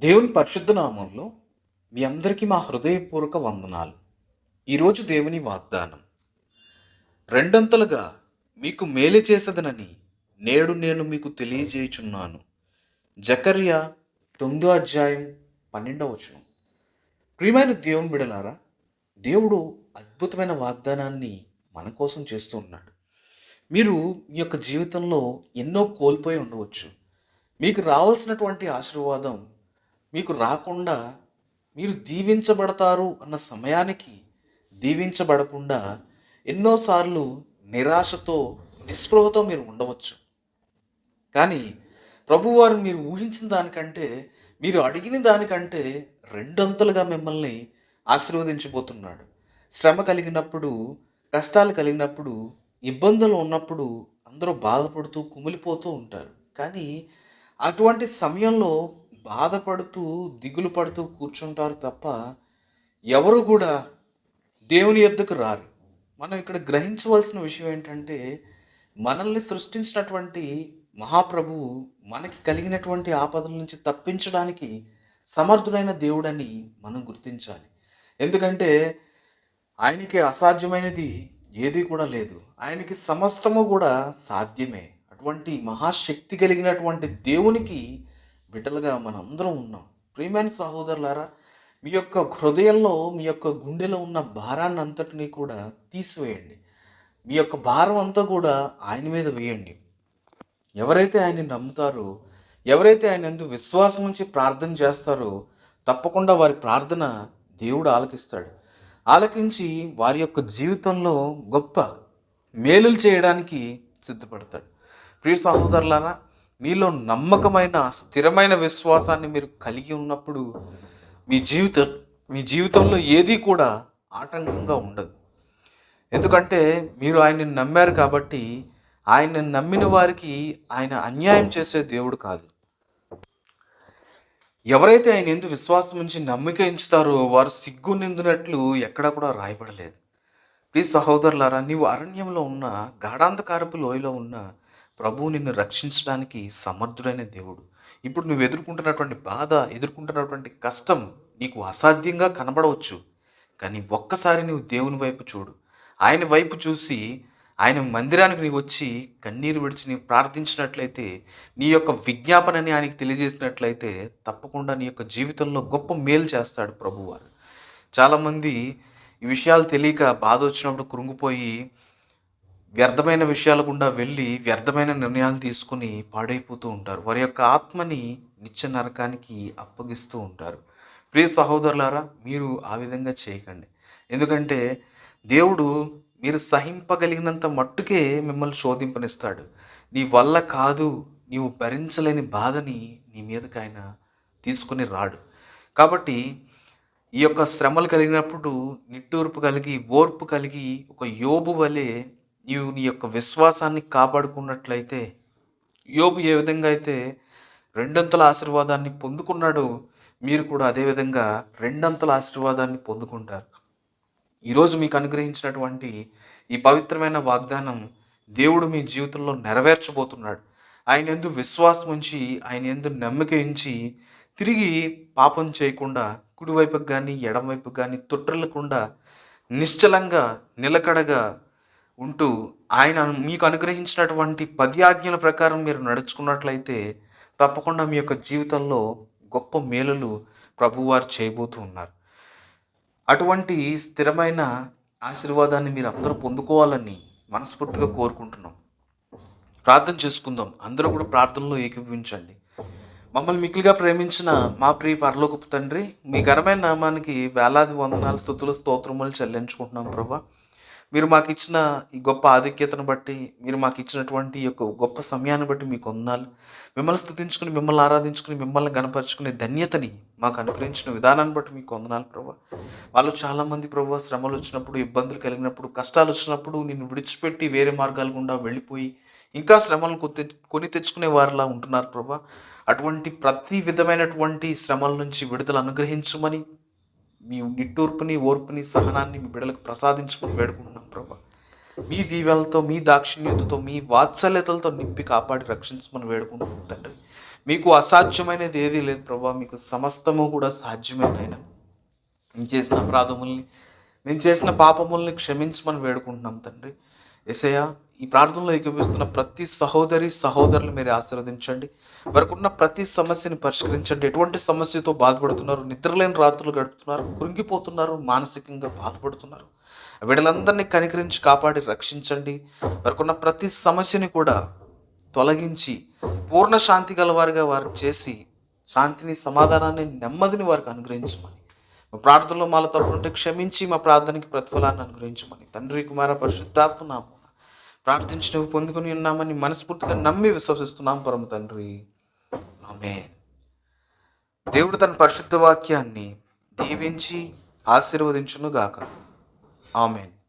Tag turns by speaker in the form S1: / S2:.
S1: దేవుని పరిశుద్ధ నామంలో మీ అందరికీ మా హృదయపూర్వక వందనాలు. ఈరోజు దేవుని వాగ్దానం రెండంతలుగా మీకు మేలు చేసదనని నేడు నేను మీకు తెలియజేయుచున్నాను. జకర్య తొమ్మిదో అధ్యాయం పన్నెండవ వచనం. ప్రియమైన దేవుని బిడలారా దేవుడు అద్భుతమైన వాగ్దానాన్ని మన కోసం చేస్తూ ఉన్నాడు. మీరు మీ యొక్క జీవితంలో ఎన్నో కోల్పోయి ఉండవచ్చు. మీకు రావాల్సినటువంటి ఆశీర్వాదం మీకు రాకుండా మీరు దీవించబడతారు అన్న సమయానికి దీవించబడకుండా ఎన్నోసార్లు నిరాశతో నిస్పృహతో మీరు ఉండవచ్చు. కానీ ప్రభువారు మీరు ఊహించిన దానికంటే మీరు అడిగిన దానికంటే రెండంతలుగా మిమ్మల్ని ఆశీర్వదించబోతున్నాడు. శ్రమ కలిగినప్పుడు కష్టాలు కలిగినప్పుడు ఇబ్బందులు ఉన్నప్పుడు అందరూ బాధపడుతూ కుమిలిపోతూ ఉంటారు. కానీ అటువంటి సమయంలో బాధపడుతూ దిగులు పడుతూ కూర్చుంటారు తప్ప ఎవరు కూడా దేవుని యొద్దకు రారు. మనం ఇక్కడ గ్రహించవలసిన విషయం ఏంటంటే మనల్ని సృష్టించినటువంటి మహాప్రభువు మనకి కలిగినటువంటి ఆపదల నుంచి తప్పించడానికి సమర్థుడైన దేవుడని మనం గుర్తించాలి. ఎందుకంటే ఆయనకి అసాధ్యమైనది ఏది కూడా లేదు. ఆయనకి సమస్తము కూడా సాధ్యమే. అటువంటి మహాశక్తి కలిగినటువంటి దేవునికి బిడ్డలుగా మనందరం ఉన్నాం. ప్రియమైన సహోదరులారా మీ యొక్క హృదయంలో మీ యొక్క గుండెలో ఉన్న భారాన్ని అంతటినీ కూడా తీసివేయండి. మీ యొక్క భారం అంతా కూడా ఆయన మీద వేయండి. ఎవరైతే ఆయన్ని నమ్ముతారో ఎవరైతే ఆయన ఎందుకు విశ్వాసం ఉంచి ప్రార్థన చేస్తారో తప్పకుండా వారి ప్రార్థన దేవుడు ఆలకిస్తాడు. ఆలకించి వారి యొక్క జీవితంలో గొప్ప మేలులు చేయడానికి సిద్ధపడతాడు. ప్రియ సహోదరులారా మీలో నమ్మకమైన స్థిరమైన విశ్వాసాన్ని మీరు కలిగి ఉన్నప్పుడు మీ జీవితం మీ జీవితంలో ఏది కూడా ఆటంకంగా ఉండదు. ఎందుకంటే మీరు ఆయన్ని నమ్మారు కాబట్టి ఆయన నమ్మిన వారికి ఆయన అన్యాయం చేసే దేవుడు కాదు. ఎవరైతే ఆయన ఎందుకు విశ్వాసం ఉంచి నమ్మిక ఎంచుతారో వారు సిగ్గు నిందినట్లు ఎక్కడా కూడా రాయబడలేదు. ప్లీజ్ సహోదరులారా నీవు అరణ్యంలో ఉన్న గాఢాంధకారపు లోయలో ఉన్న ప్రభువు నిన్ను రక్షించడానికి సమర్థుడైన దేవుడు. ఇప్పుడు నువ్వు ఎదుర్కొంటున్నటువంటి బాధ ఎదుర్కొంటున్నటువంటి కష్టం నీకు అసాధ్యంగా కనబడవచ్చు. కానీ ఒక్కసారి నువ్వు దేవుని వైపు చూడు. ఆయన వైపు చూసి ఆయన మందిరానికి నీవు వచ్చి కన్నీరు విడిచి నీవు ప్రార్థించినట్లయితే నీ యొక్క విజ్ఞాపనని ఆయనకి తెలియజేసినట్లయితే తప్పకుండా నీ యొక్క జీవితంలో గొప్ప మేలు చేస్తాడు ప్రభువారు. చాలామంది ఈ విషయాలు తెలియక బాధ వచ్చినప్పుడు కృంగిపోయి వ్యర్థమైన విషయాల గుండా వెళ్ళి వ్యర్థమైన నిర్ణయాలు తీసుకుని పాడైపోతూ ఉంటారు. వారి యొక్క ఆత్మని నిత్య నరకానికి అప్పగిస్తూ ఉంటారు. ప్రియ సహోదరులారా మీరు ఆ విధంగా చేయకండి. ఎందుకంటే దేవుడు మీరు సహింపగలిగినంత మట్టుకే మిమ్మల్ని శోధింపనిస్తాడు. నీ వల్ల కాదు నీవు భరించలేని బాధని నీ మీదకి ఆయన తీసుకుని రాడు. కాబట్టి ఈ యొక్క శ్రమలు కలిగినప్పుడు నిట్టూర్పు కలిగి ఓర్పు కలిగి ఒక యోబు వలె నీవు నీ యొక్క విశ్వాసాన్ని కాపాడుకున్నట్లయితే యోబు ఏ విధంగా అయితే రెండంతల ఆశీర్వాదాన్ని పొందుకున్నాడో మీరు కూడా అదేవిధంగా రెండంతల ఆశీర్వాదాన్ని పొందుకుంటారు. ఈరోజు మీకు అనుగ్రహించినటువంటి ఈ పవిత్రమైన వాగ్దానం దేవుడు మీ జీవితంలో నెరవేర్చబోతున్నాడు. ఆయన ఎందు విశ్వాసం ఉంచి ఆయన ఎందు నమ్మిక ఉంచి తిరిగి పాపం చేయకుండా కుడివైపుకి కానీ ఎడమవైపు కానీ తొట్టలకుండా నిశ్చలంగా నిలకడగా ఉంటూ ఆయన మీకు అనుగ్రహించినటువంటి పది ఆజ్ఞల ప్రకారం మీరు నడుచుకున్నట్లయితే తప్పకుండా మీ యొక్క జీవితంలో గొప్ప మేలులు ప్రభువారు చేయబోతూ ఉన్నారు. అటువంటి స్థిరమైన ఆశీర్వాదాన్ని మీరు అందరూ పొందుకోవాలని మనస్ఫూర్తిగా కోరుకుంటున్నాం. ప్రార్థన చేసుకుందాం. అందరూ కూడా ప్రార్థనలో ఏకీభవించండి. మమ్మల్ని మిక్కిలిగా ప్రేమించిన మా ప్రియ పరలోకపు తండ్రి మీ ఘనమైన నామానికి వేలాది వందనాలు స్థుతులు స్తోత్రములు చెల్లించుకుంటున్నాం ప్రభా. మీరు మాకు ఇచ్చిన ఈ గొప్ప ఆధిక్యతను బట్టి మీరు మాకు ఇచ్చినటువంటి ఈ యొక్క గొప్ప సమయాన్ని బట్టి మీకు వందనాలు. మిమ్మల్ని స్థుతించుకుని మిమ్మల్ని ఆరాధించుకుని మిమ్మల్ని గణపరుచుకునే ధన్యతని మాకు అనుగ్రహించిన విధానాన్ని బట్టి మీకు వందనాలు ప్రభా. వాళ్ళు చాలామంది ప్రభు శ్రమలు వచ్చినప్పుడు ఇబ్బందులు కలిగినప్పుడు కష్టాలు వచ్చినప్పుడు నిన్ను విడిచిపెట్టి వేరే మార్గాల గుండా వెళ్ళిపోయి ఇంకా శ్రమలను కొత్త కొని తెచ్చుకునే వారిలా ఉంటున్నారు ప్రభా. అటువంటి ప్రతి విధమైనటువంటి శ్రమల నుంచి విడుదల అనుగ్రహించమని మీ నిట్టూర్పుని ఓర్పుని సహనాన్ని మీ బిడ్డలకు ప్రసాదించుకుని వేడుకుంటున్నాం ప్రభా. మీ దీవెలతో మీ దాక్షిణ్యతతో మీ వాత్సల్యతలతో నింపి కాపాడి రక్షించమని వేడుకుంటున్నాం తండ్రి. మీకు అసాధ్యమైనది ఏదీ లేదు ప్రభా. మీకు సమస్తము కూడా సాధ్యమైన నాయన మేము చేసిన అపరాధముల్ని మేము చేసిన పాపముల్ని క్షమించమని వేడుకుంటున్నాం తండ్రి. ఎసయా ఈ ప్రార్థనలో ఏకీపిస్తున్న ప్రతి సహోదరి సహోదరులు మీరు ఆశీర్వదించండి. వారికి ఉన్న ప్రతి సమస్యని పరిష్కరించండి. ఎటువంటి సమస్యతో బాధపడుతున్నారు? నిద్రలేని రాత్రులు గడుపుతున్నారు. కురింగిపోతున్నారు మానసికంగా బాధపడుతున్నారు. వీళ్ళందరినీ కనికరించి కాపాడి రక్షించండి. వారికిన్న ప్రతి సమస్యని కూడా తొలగించి పూర్ణ శాంతి గలవారిగా వారు చేసి శాంతిని సమాధానాన్ని నెమ్మదిని వారికి అనుగ్రహించమని. మా ప్రార్థనలో మాలో తప్పులుంటే క్షమించి మా ప్రార్థనకి ప్రతిఫలాన్ని అనుగ్రహించమని. తండ్రి కుమార పరిశుద్ధాత్మ నామం. ప్రార్థించినవి పొందుకొని ఉన్నామని మనస్ఫూర్తిగా నమ్మి విశ్వసిస్తున్నాం పరమ తండ్రి. ఆమె దేవుడు తన పరిశుద్ధ వాక్యాన్ని దీవించి ఆశీర్వదించునుగాక. ఆమెన్.